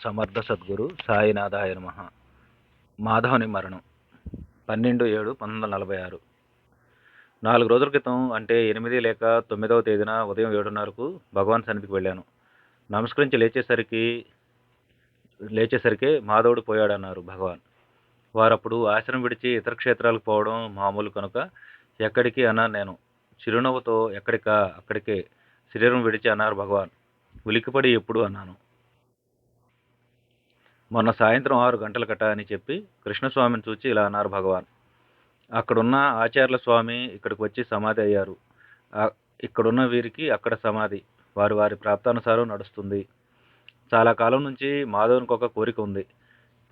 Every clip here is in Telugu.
సమర్థ సద్గురు సాయినాథాయ నమ. మాధవుని మరణం. పన్నెండు ఏడు పంతొమ్మిది వందల నలభై ఆరు. నాలుగు రోజుల క్రితం అంటే ఎనిమిది లేక తొమ్మిదవ తేదీన ఉదయం ఏడున్నరకు భగవాన్ సన్నిధికి వెళ్ళాను. నమస్కరించి లేచేసరికి లేచేసరికి మాధవుడు పోయాడన్నారు భగవాన్. వారప్పుడు ఆశ్రమం విడిచి ఇతర క్షేత్రాలకు పోవడం మామూలు కనుక ఎక్కడికి అన్నాను నేను. చిరునవ్వుతో ఎక్కడికా అక్కడికే శరీరం విడిచి అన్నారు భగవాన్. ఉలికిపడి ఎప్పుడు అన్నాను. మొన్న సాయంత్రం ఆరు గంటలకట అని చెప్పి కృష్ణస్వామిని చూచి ఇలా అన్నారు భగవాన్. అక్కడున్న ఆచార్యుల స్వామి ఇక్కడికి వచ్చి సమాధి అయ్యారు. ఇక్కడున్న వీరికి అక్కడ సమాధి. వారి వారి ప్రాప్తానుసారం నడుస్తుంది. చాలా కాలం నుంచి మాధవునికి ఒక కోరిక ఉంది.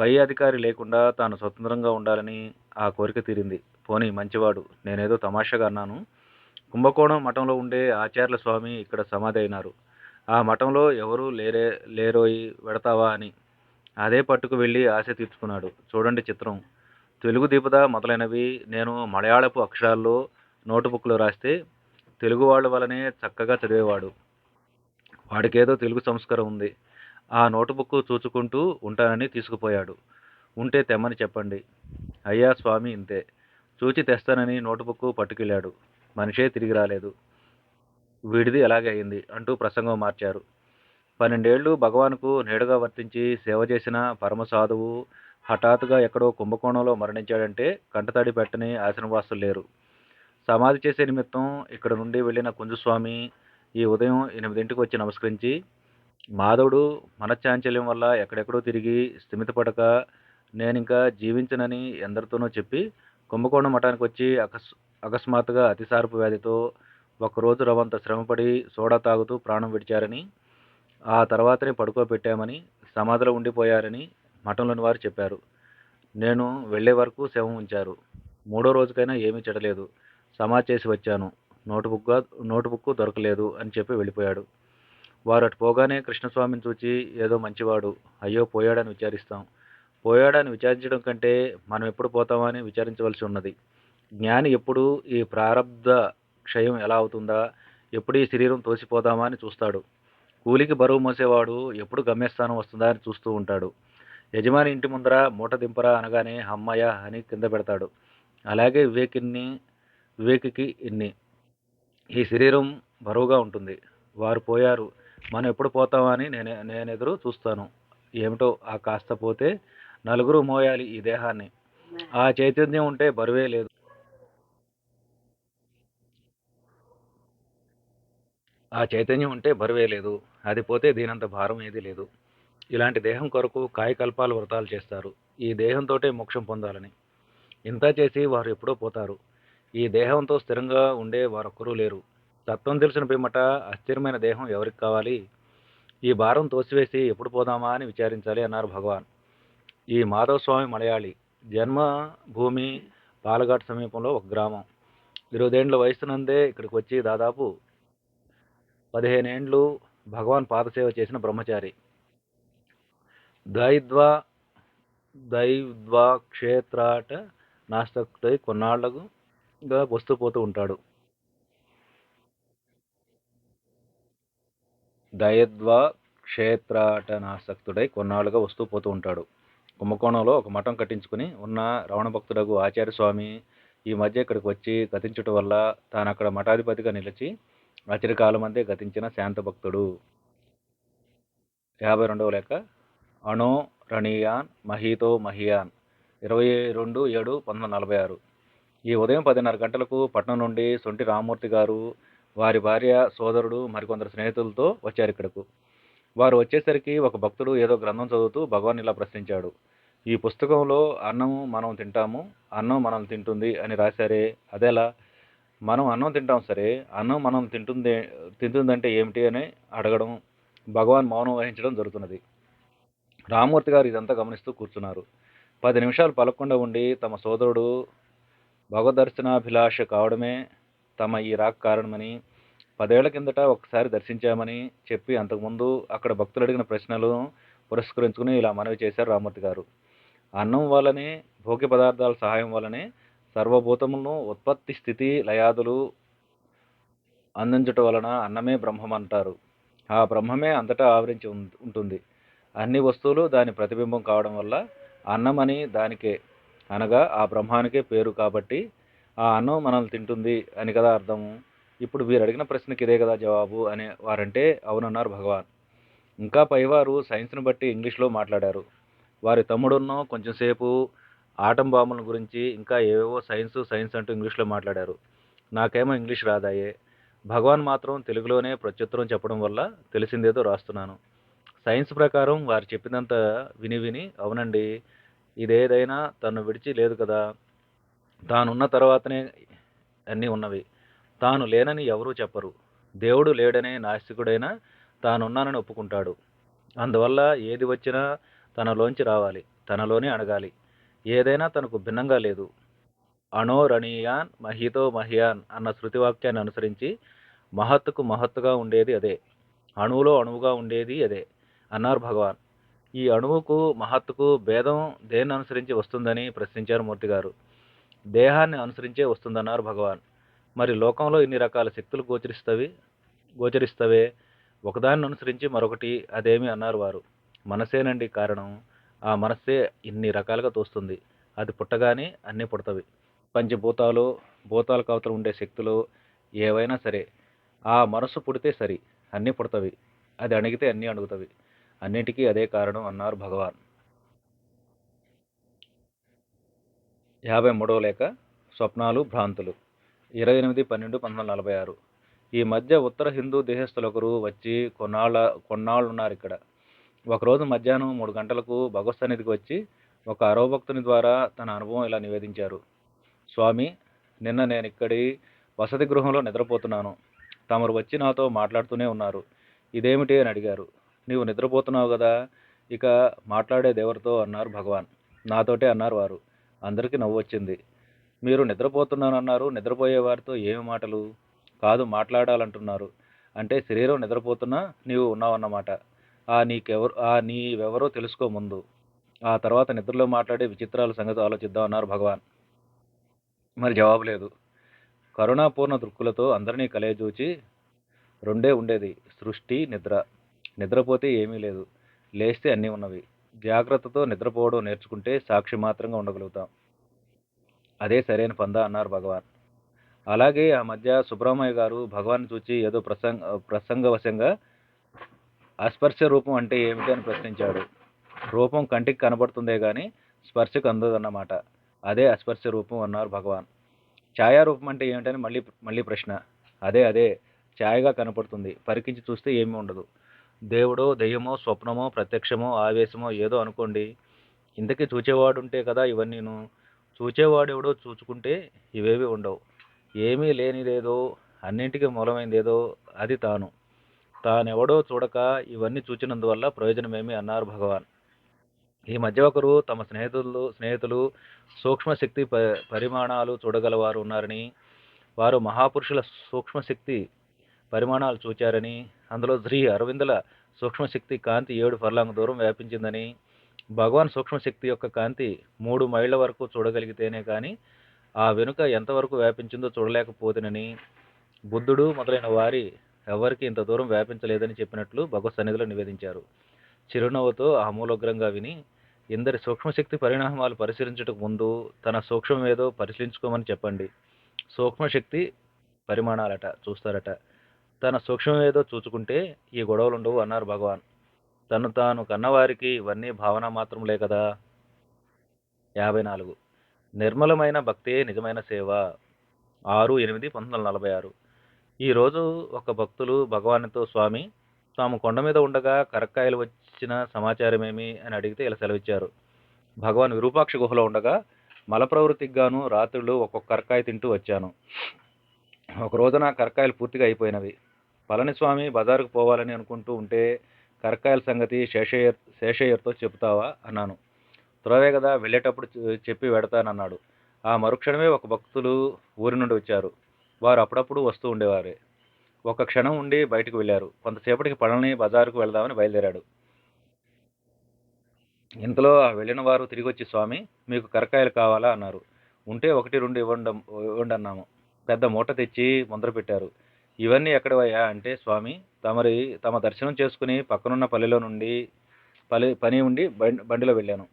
పై అధికారి లేకుండా తాను స్వతంత్రంగా ఉండాలని ఆ కోరిక తీరింది. పోనీ మంచివాడు నేనేదో తమాషాగా అన్నాను. కుంభకోణం మఠంలో ఉండే ఆచార్యుల స్వామి ఇక్కడ సమాధి అయినారు. ఆ మఠంలో ఎవరూ లేరే లేరోయి వెడతావా అని అదే పట్టుకు వెళ్ళి ఆశ తీర్చుకున్నాడు. చూడండి చిత్రం. తెలుగు దీపద మొదలైనవి నేను మలయాళపు అక్షరాల్లో నోటుబుక్లో రాస్తే తెలుగు వాళ్ళ వలనే చక్కగా చదివేవాడు. వాడికేదో తెలుగు సంస్కారం ఉంది. ఆ నోటుబుక్ చూచుకుంటూ ఉంటానని తీసుకుపోయాడు. ఉంటే తెమ్మని చెప్పండి. అయ్యా స్వామి ఇంతే. చూచి తెస్తానని నోటుబుక్ పట్టుకెళ్ళాడు. మనిషే తిరిగి రాలేదు. వీడిది ఎలాగే అయింది అంటూ ప్రసంగం మార్చారు. పన్నెండేళ్ళు భగవాన్కు నీడగా వర్తించి సేవ చేసిన పరమ సాధువు హఠాత్తుగా ఎక్కడో కుంభకోణంలో మరణించాడంటే కంటతడి పెట్టని ఆశ్రమవాసులు లేరు. సమాధి చేసే నిమిత్తం ఇక్కడ నుండి వెళ్ళిన కుంజుస్వామి ఈ ఉదయం ఎనిమిదింటికి వచ్చి నమస్కరించి మాధవుడు మనశ్చాంచల్యం వల్ల ఎక్కడెక్కడో తిరిగి స్థిమితపడక నేనింకా జీవించనని ఎందరితోనో చెప్పి కుంభకోణం మఠానికి వచ్చి అకస్ అకస్మాత్తుగా అతిసారపు వ్యాధితో ఒకరోజు రవంత శ్రమపడి సోడా తాగుతూ ప్రాణం విడిచారని ఆ తర్వాతనే పడుకోబెట్టామని సమాధిలో ఉండిపోయారని మఠంలోని వారు చెప్పారు. నేను వెళ్ళే వరకు శవం ఉంచారు. మూడో రోజుకైనా ఏమీ చెడలేదు. సమాధి చేసి వచ్చాను. నోటుబుక్గా నోటుబుక్ దొరకలేదు అని చెప్పి వెళ్ళిపోయాడు. వారు అటు పోగానే కృష్ణస్వామిని చూచి ఏదో మంచివాడు. అయ్యో పోయాడని విచారిస్తాం. పోయాడని విచారించడం కంటే మనం ఎప్పుడు పోతామా అని విచారించవలసి ఉన్నది. జ్ఞాని ఎప్పుడు ఈ ప్రారంధ క్షయం ఎలా అవుతుందా? ఎప్పుడు ఈ శరీరం తోసిపోదామా అని చూస్తాడు. కూలికి బరువు మోసేవాడు ఎప్పుడు గమ్యస్థానం వస్తుందా అని చూస్తూ ఉంటాడు. యజమాని ఇంటి ముందర మూట దింపరా అనగానే అమ్మయ్య అని కింద పెడతాడు. అలాగే వివేకిన్ని వివేకికి ఇన్ని. ఈ శరీరం బరువుగా ఉంటుంది. వారు పోయారు. మనం ఎప్పుడు పోతామా అని నేను నేను ఎదురు చూస్తాను. ఏమిటో ఆ కాస్త పోతే నలుగురు మోయాలి ఈ దేహాన్ని. ఆ చైతన్యం ఉంటే బరువే లేదు. ఆ చైతన్యం ఉంటే బరువే లేదు. అది పోతే దీనంత భారం ఏది లేదు. ఇలాంటి దేహం కొరకు కాయకల్పాలు వ్రతాలు చేస్తారు. ఈ దేహంతోటే మోక్షం పొందాలని. ఇంత చేసి వారు ఎప్పుడో పోతారు. ఈ దేహంతో స్థిరంగా ఉండే వారొక్కరూ లేరు. తత్వం తెలిసిన పిమ్మట అస్థిరమైన దేహం ఎవరికి కావాలి? ఈ భారం తోసివేసి ఎప్పుడు పోదామా అని విచారించాలి అన్నారు భగవాన్. ఈ మాధవస్వామి మలయాళి. జన్మ భూమి పాలఘాట్ సమీపంలో ఒక గ్రామం. ఇరవదేండ్ల వయసునందే ఇక్కడికి వచ్చి దాదాపు పదిహేనేండ్లు భగవాన్ పాదసేవ చేసిన బ్రహ్మచారి. దైద్వా దైద్వా క్షేత్రాట నాస్తకుడై కొన్నాళ్ళుగా వస్తూ పోతూ ఉంటాడు. దయద్వా క్షేత్రాటనాసక్తుడై కొన్నాళ్ళుగా వస్తూ పోతూ ఉంటాడు. కుంభకోణంలో ఒక మఠం కట్టించుకుని ఉన్న రమణ భక్తుడగు ఆచార్య స్వామి ఈ మధ్య ఇక్కడికి వచ్చి కథించటం వల్ల తాను అక్కడ మఠాధిపతిగా నిలిచి అచిరకాలం అందే గతించిన శాంత భక్తుడు. యాభై రెండవ లెక్క అణో రణీయాన్ మహీతో మహియాన్. ఇరవై రెండు ఏడు పంతొమ్మిది నలభై ఆరు. ఈ ఉదయం పదిన్నర గంటలకు పట్నం నుండి సొంటి రామమూర్తి గారు వారి భార్య సోదరుడు మరికొందరు స్నేహితులతో వచ్చారు ఇక్కడకు. వారు వచ్చేసరికి ఒక భక్తుడు ఏదో గ్రంథం చదువుతూ భగవాన్ ఇలా ప్రశ్నించాడు. ఈ పుస్తకంలో అన్నం మనం తింటాము అన్నం మనం తింటుంది అని రాశారే అదేలా? మనం అన్నం తింటాం సరే అన్నం మనం తింటుంది తింటుందంటే ఏమిటి అని అడగడం భగవాన్ మౌనం వహించడం జరుగుతున్నది. రామూర్తి గారు ఇదంతా గమనిస్తూ కూర్చున్నారు. పది నిమిషాలు పలకుండా ఉండి తమ సోదరుడు భగవదర్శనాభిలాష కావడమే తమ ఈ రాక్ కారణమని పదేళ్ళ కిందట ఒకసారి దర్శించామని చెప్పి అంతకుముందు అక్కడ భక్తులు అడిగిన ప్రశ్నలు పురస్కరించుకుని ఇలా మనవి చేశారు రామూర్తి గారు. అన్నం వల్లనే భోగ్య పదార్థాల సహాయం వల్లనే సర్వభూతములను ఉత్పత్తి స్థితి లయాదులు అందించటం వలన అన్నమే బ్రహ్మం అంటారు ఆ బ్రహ్మమే అంతటా ఆవరించి ఉం- ఉంటుంది. అన్ని వస్తువులు దాని ప్రతిబింబం కావడం వల్ల అన్నం అని దానికే అనగా ఆ బ్రహ్మానికే పేరు కాబట్టి ఆ అన్నం మనల్ని తింటుంది అని కదా అర్థము ఇప్పుడు మీరు అడిగిన ప్రశ్నకి ఇదే కదా జవాబు అనే వారంటే అవునన్నారు భగవాన్. ఇంకా పైవారు సైన్స్ని బట్టి ఇంగ్లీష్లో మాట్లాడారు. వారి తమ్ముడున్నో కొంచెంసేపు ఆటం బాంబుల గురించి ఇంకా ఏవేవో సైన్స్ సైన్స్ అంటూ ఇంగ్లీష్లో మాట్లాడారు. నాకేమో ఇంగ్లీష్ రాదాయే. భగవాన్ మాత్రం తెలుగులోనే ప్రత్యుత్తరం చెప్పడం వల్ల తెలిసిందేదో రాస్తున్నాను. సైన్స్ ప్రకారం వారు చెప్పినంత విని విని అవునండి ఇదేదైనా తను విడిచి లేదు కదా. తానున్న తర్వాతనే అన్నీ ఉన్నవి. తాను లేనని ఎవరూ చెప్పరు. దేవుడు లేడనే నాస్తికుడైనా తానున్నానని ఒప్పుకుంటాడు. అందువల్ల ఏది వచ్చినా తనలోంచి రావాలి. తనలోనే అడగాలి ఏదైనా తనకు భిన్నంగా లేదు. అణోరణీయాన్ మహితో మహియాన్ అన్న శృతివాక్యాన్ని అనుసరించి మహత్తుకు మహత్తుగా ఉండేది అదే. అణువులో అణువుగా ఉండేది అదే అన్నారు భగవాన్. ఈ అణువుకు మహత్తుకు భేదం దేన్ని అనుసరించి వస్తుందని ప్రశ్నించారు మూర్తి గారు దేహాన్ని అనుసరించే వస్తుందన్నారు భగవాన్. మరి లోకంలో ఇన్ని రకాల శక్తులు గోచరిస్తవి? గోచరిస్తవే? ఒకదాన్ని అనుసరించి మరొకటి అదేమి? అన్నారు వారు. మనసేనండి కారణం. ఆ మనస్సే ఇన్ని రకాలుగా తోస్తుంది. అది పుట్టగానే అన్నీ పుడతవి. పంచభూతాలు భూతాల కవతలు ఉండే శక్తులు ఏవైనా సరే ఆ మనసు పుడితే సరి అన్నీ పుడతవి. అది అణిగితే అన్నీ అణుగుతవి. అన్నిటికీ అదే కారణం అన్నారు భగవాన్. యాభై మూడవ లేఖ స్వప్నాలు భ్రాంతులు. ఇరవై ఎనిమిది పన్నెండు పంతొమ్మిది వందల నలభై ఆరు. ఈ మధ్య ఉత్తర హిందూ దేశస్థులొకరు వచ్చి కొన్నాళ్ళ కొన్నాళ్ళు ఉన్నారు ఇక్కడ. ఒకరోజు మధ్యాహ్నం మూడు గంటలకు భగవత్ సన్నిధికి వచ్చి ఒక అరవభక్తుని ద్వారా తన అనుభవం ఇలా నివేదించారు. స్వామి నిన్న నేను ఇక్కడి వసతి గృహంలో నిద్రపోతున్నాను. తమరు వచ్చి నాతో మాట్లాడుతూనే ఉన్నారు. ఇదేమిటి అని అడిగారు. నీవు నిద్రపోతున్నావు కదా? ఇక మాట్లాడే దేవరితో అన్నారు భగవాన్. నాతోటే అన్నారు వారు. అందరికీ నవ్వు వచ్చింది. మీరు నిద్రపోతున్నానన్నారు. నిద్రపోయే వారితో ఏమి మాటలు? కాదు మాట్లాడాలంటున్నారు. అంటే శరీరం నిద్రపోతున్నా నీవు ఉన్నావన్నమాట. నీకెవరు ఆ నీవెవరో తెలుసుకో ముందు. ఆ తర్వాత నిద్రలో మాట్లాడే విచిత్రాల సంగతి ఆలోచిద్దాం అన్నారు భగవాన్. మరి జవాబు లేదు. కరుణాపూర్ణ దృక్కులతో అందరినీ కలయజూచి రెండే ఉండేది సృష్టి నిద్ర. నిద్రపోతే ఏమీ లేదు. లేస్తే అన్నీ ఉన్నవి. జాగ్రత్తతో నిద్రపోవడం నేర్చుకుంటే సాక్షి మాత్రంగా ఉండగలుగుతాం. అదే సరైన పందా అన్నారు భగవాన్. అలాగే ఆ మధ్య సుబ్రహ్మణ్య గారు భగవాన్ చూచి ఏదో ప్రసంగ ప్రసంగవశంగా అస్పర్శ రూపం అంటే ఏమిటి అని ప్రశ్నించాడు. రూపం కంటికి కనబడుతుందే కానీ స్పర్శకు అందదన్నమాట. అదే అస్పర్శ రూపం అన్నారు భగవాన్. ఛాయారూపం అంటే ఏమిటని మళ్ళీ మళ్ళీ ప్రశ్న. అదే అదే. ఛాయగా కనపడుతుంది. పరికించి చూస్తే ఏమీ ఉండదు. దేవుడో దెయ్యమో స్వప్నమో ప్రత్యక్షమో ఆవేశమో ఏదో అనుకోండి. ఇంతకీ చూచేవాడు ఉంటే కదా ఇవన్నీను. చూచేవాడెవడో చూచుకుంటే ఇవేవి ఉండవు. ఏమీ లేనిదేదో అన్నింటికీ మూలమైందేదో అది తాను. తానెవడో చూడక ఇవన్నీ చూచినందువల్ల ప్రయోజనమేమి అన్నారు భగవాన్. ఈ మధ్య ఒకరు తమ స్నేహితులు స్నేహితులు సూక్ష్మశక్తి ప పరిమాణాలు చూడగలవారు ఉన్నారని వారు మహాపురుషుల సూక్ష్మశక్తి పరిమాణాలు చూచారని అందులో శ్రీ అరవిందుల సూక్ష్మశక్తి కాంతి ఏడు ఫర్లాంగ్ దూరం వ్యాపించిందని భగవాన్ సూక్ష్మశక్తి యొక్క కాంతి మూడు మైళ్ళ వరకు చూడగలిగితేనే కానీ ఆ వెనుక ఎంతవరకు వ్యాపించిందో చూడలేకపోతేనని బుద్ధుడు మొదలైన వారి ఎవరికి ఇంత దూరం వ్యాపించలేదని చెప్పినట్లు భగవత్ సన్నిధిలో నివేదించారు. చిరునవ్వుతో ఆమూలగ్రంగా విని ఇందరి సూక్ష్మశక్తి పరిణామాలు పరిశీలించుటకు ముందు తన సూక్ష్మం ఏదో పరిశీలించుకోమని చెప్పండి. సూక్ష్మశక్తి పరిమాణాలట చూస్తారట. తన సూక్ష్మం ఏదో చూచుకుంటే ఈ గొడవలు ఉండవు అన్నారు భగవాన్. తను తాను కన్నవారికి ఇవన్నీ భావన మాత్రములే కదా? యాభై నాలుగు. నిర్మలమైన భక్తే నిజమైన సేవ. ఆరు ఎనిమిది పంతొమ్మిది వందల నలభై ఆరు. ఈరోజు ఒక భక్తులు భగవాన్తో స్వామి తాము కొండ మీద ఉండగా కరక్కాయలు వచ్చిన సమాచారమేమి అని అడిగితే ఇలా సెలవిచ్చారు. భగవాన్ విరూపాక్ష గుహలో ఉండగా మల ప్రవృత్తికి గాను రాత్రులు ఒక్కొక్క కరక్కాయ తింటూ వచ్చాను. ఒక రోజున కరక్కాయలు పూర్తిగా అయిపోయినవి. పళనిస్వామి బజారుకు పోవాలని అనుకుంటూ ఉంటే కరక్కాయల సంగతి శేషయ్యర్ శేషయ్యర్తో చెబుతావా? అన్నాను. త్వరవే కదా వెళ్ళేటప్పుడు చెప్పి వెడతానన్నాడు ఆ మరుక్షణమే ఒక భక్తులు ఊరి నుండి వచ్చారు. వారు అప్పుడప్పుడు వస్తూ ఉండేవారే. ఒక క్షణం ఉండి బయటకు వెళ్ళారు. కొంతసేపటికి పళని బజారుకు వెళ్దామని బయలుదేరాడు. ఇంతలో ఆ వెళ్ళిన వారు తిరిగి వచ్చి స్వామి మీకు కరకాయలు కావాలా? అన్నారు. ఉంటే ఒకటి రెండు ఇవ్వండి ఇవ్వండి అన్నాము పెద్ద మూట తెచ్చి ముందర పెట్టారు. ఇవన్నీ ఎక్కడవయ్యా? అంటే స్వామి తమరి తమ దర్శనం చేసుకుని పక్కనున్న పల్లెలో నుండి పల్లె పని ఉండి బండి బండిలో వెళ్ళాను.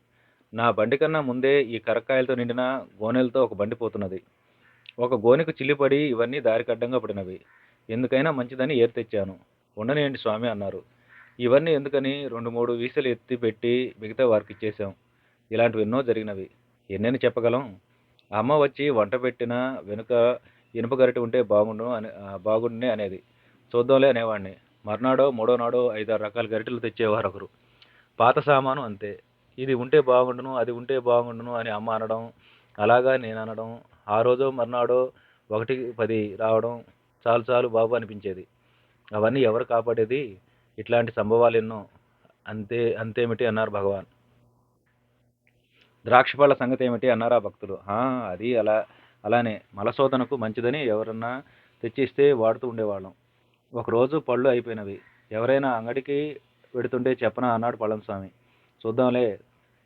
నా బండి కన్నా ముందే ఈ కరక్కాయలతో నిండిన గోనెలతో ఒక బండి పోతున్నది. ఒక గోనెకు చిల్లిపడి ఇవన్నీ దారికడ్డంగా పడినవి. ఎందుకైనా మంచిదని ఏరు తెచ్చాను. ఉండనియండి స్వామి అన్నారు. ఇవన్నీ ఎందుకని రెండు మూడు వీసలు ఎత్తి పెట్టి మిగతా వారికి ఇచ్చేసాం ఇలాంటివి ఎన్నో జరిగినవి. ఎన్నెన్ని చెప్పగలం? అమ్మ వచ్చి వంట పెట్టిన వెనుక ఇనుప గరిటె ఉంటే బాగుండు అని బాగుండునే అనేది. చూద్దాంలే అనేవాడిని మర్నాడో మూడో నాడో ఐదారు రకాల గరిటెలు తెచ్చేవారు ఒకరు. పాత సామాను అంతే. ఇది ఉంటే బాగుండును అది ఉంటే బాగుండును అని అమ్మ అనడం అలాగా నేను అనడం ఆ రోజు మర్నాడో ఒకటి పది రావడం చాలు చాలు బాబు అనిపించేది. అవన్నీ ఎవరు కాపాడేది? ఇట్లాంటి సంభవాలు ఎన్నో. అంతే అంతేమిటి అన్నారు భగవాన్. ద్రాక్ష పళ్ళ సంగతి ఏమిటి అన్నారా భక్తులు? అది అలా అలానే. మలశోధనకు మంచిదని ఎవరన్నా తెచ్చిస్తే వాడుతూ ఉండేవాళ్ళం. ఒకరోజు పళ్ళు అయిపోయినవి. ఎవరైనా అంగడికి పెడుతుంటే చెప్పనా అన్నాడు పళంస్వామి. చూద్దాంలే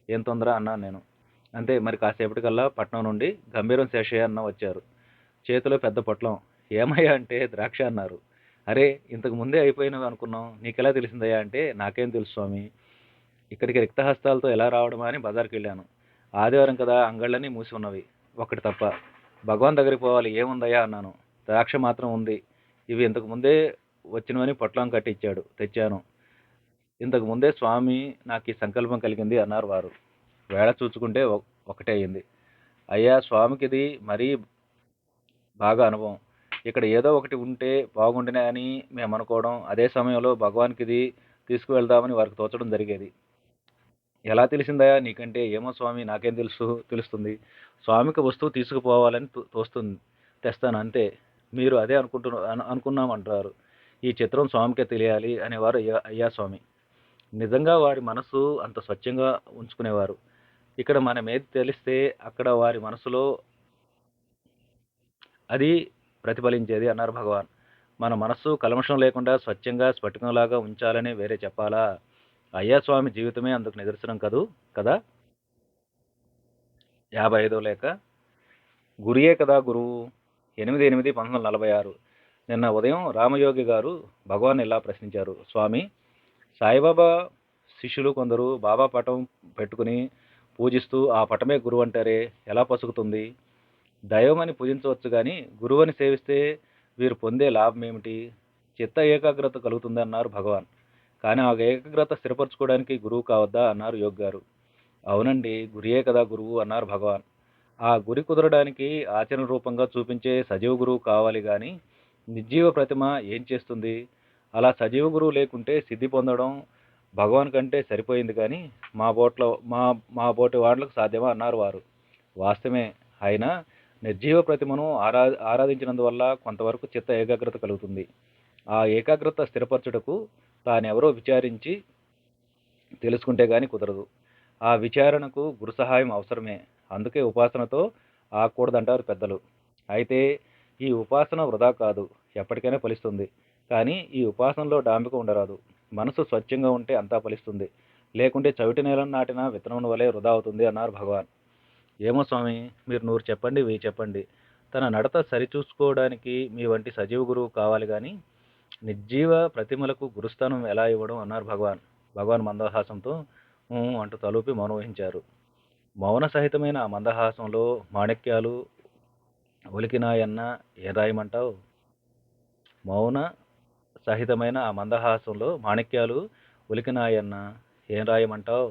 ఏం తొందర అన్నాను నేను. అంతే మరి కాసేపటికల్లా పట్నం నుండి గంభీరం శేషయ్య అన్న వచ్చారు. చేతిలో పెద్ద పొట్లం. ఏమయ్యా అంటే ద్రాక్ష అన్నారు. అరే ఇంతకు ముందే అయిపోయినవి అనుకున్నాం. నీకెలా తెలిసిందయ్యా అంటే నాకేం తెలుసు స్వామి. ఇక్కడికి రిక్తహస్తాలతో ఎలా రావడమా అని బజార్కి వెళ్ళాను ఆదివారం కదా అంగళ్ళని మూసి ఉన్నవి. ఒక్కటి తప్ప. భగవాన్ దగ్గరికి పోవాలి. ఏముందయ్యా అన్నాను. ద్రాక్ష మాత్రం ఉంది. ఇవి ఇంతకు ముందే వచ్చినవని పొట్లం కట్టి ఇచ్చాడు. తెచ్చాను. ఇంతకు ముందే స్వామి నాకు ఈ సంకల్పం కలిగింది అన్నారు వారు. వేళ చూచుకుంటే ఒ- ఒకటే అయింది. అయ్యా స్వామికి ఇది మరీ బాగా అనుభవం. ఇక్కడ ఏదో ఒకటి ఉంటే బాగుండునే అని మేము అనుకోవడం అదే సమయంలో భగవాన్కి ఇది తీసుకువెళ్దామని వారికి తోచడం జరిగేది. ఎలా తెలిసిందయా నీకంటే ఏమో స్వామి నాకేం తెలుసు తెలుస్తుంది. స్వామికి వస్తువు తీసుకుపోవాలని తోస్తుంది తెస్తాను అంతే. మీరు అదే అనుకుంటున్న అనుకున్నామంటారు. ఈ చిత్రం స్వామికే తెలియాలి అనేవారు అయ్యా అయ్యా స్వామి. నిజంగా వారి మనసు అంత స్వచ్ఛంగా ఉంచుకునేవారు. ఇక్కడ మనం ఏది తెలిస్తే అక్కడ వారి మనసులో అది ప్రతిఫలించేది అన్నారు భగవాన్. మన మనస్సు కల్మషం లేకుండా స్వచ్ఛంగా స్ఫటికంలాగా ఉంచాలని వేరే చెప్పాలా? అయ్యా స్వామి జీవితమే అందుకు నిదర్శనం కదూ? కదా? యాభై ఐదో లేక గురియే కదా గురువు ఎనిమిది ఎనిమిది పంతొమ్మిది వందల నలభై ఆరు. నిన్న ఉదయం రామయోగి గారు భగవాన్ ఇలా ప్రశ్నించారు. స్వామి సాయిబాబా శిష్యులు కొందరు బాబా పటం పెట్టుకుని పూజిస్తూ ఆ పటమే గురువు అంటారే ఎలా పసుకుతుంది దైవమని పూజించవచ్చు కానీ గురువుని సేవిస్తే వీరు పొందే లాభం ఏమిటి చిత్త ఏకాగ్రత కలుగుతుంది అన్నారు భగవాన్. కానీ ఆ ఏకాగ్రత స్థిరపరచుకోవడానికి గురువు కావద్దా? అన్నారు యోగ్ గారు. అవునండి గురియే కదా గురువు అన్నారు భగవాన్. ఆ గురి కుదరడానికి ఆచరణ రూపంగా చూపించే సజీవ గురువు కావాలి కానీ నిర్జీవ ప్రతిమ ఏం చేస్తుంది? అలా సజీవ గురువు లేకుంటే సిద్ధి పొందడం భగవాన్ కంటే సరిపోయింది కానీ మా బోట్లో మా మా బోటి వాళ్ళకు సాధ్యమా అన్నారు వారు. వాస్తవమే అయినా నిర్జీవ ప్రతిమను ఆరా ఆరాధించినందువల్ల కొంతవరకు చిత్త ఏకాగ్రత కలుగుతుంది. ఆ ఏకాగ్రత స్థిరపరచుటకు తానెవరో విచారించి తెలుసుకుంటే కానీ కుదరదు. ఆ విచారణకు గురు సహాయం అవసరమే. అందుకే ఉపాసనతో ఆకూడదంటారు పెద్దలు. అయితే ఈ ఉపాసన వృధా కాదు. ఎప్పటికైనా ఫలిస్తుంది. కానీ ఈ ఉపాసనలో డాంబిక ఉండరాదు. మనసు స్వచ్ఛంగా ఉంటే అంతా ఫలిస్తుంది. లేకుంటే చవిటి నేలను నాటిన విత్తనం వలె వృధా అవుతుంది అన్నారు భగవాన్. ఏమో స్వామి మీరు నూరు చెప్పండి వెయ్యి చెప్పండి. తన నడత సరిచూసుకోవడానికి మీ వంటి సజీవ గురువు కావాలి కానీ నిర్జీవ ప్రతిమలకు గురుస్థానం ఎలా ఇవ్వడం అన్నారు భగవాన్. భగవాన్ మందహాసంతో అంటూ తలూపి మౌనం వహించారు. మౌన సహితమైన ఆ మందహాసంలో మాణిక్యాలు ఒలికినాయన్న ఏదాయమంటావు రాయమంటావు? మౌన సహితమైన ఆ మందహాసంలో మాణిక్యాలు ఉలికినాయన్న ఏం రాయమంటావు?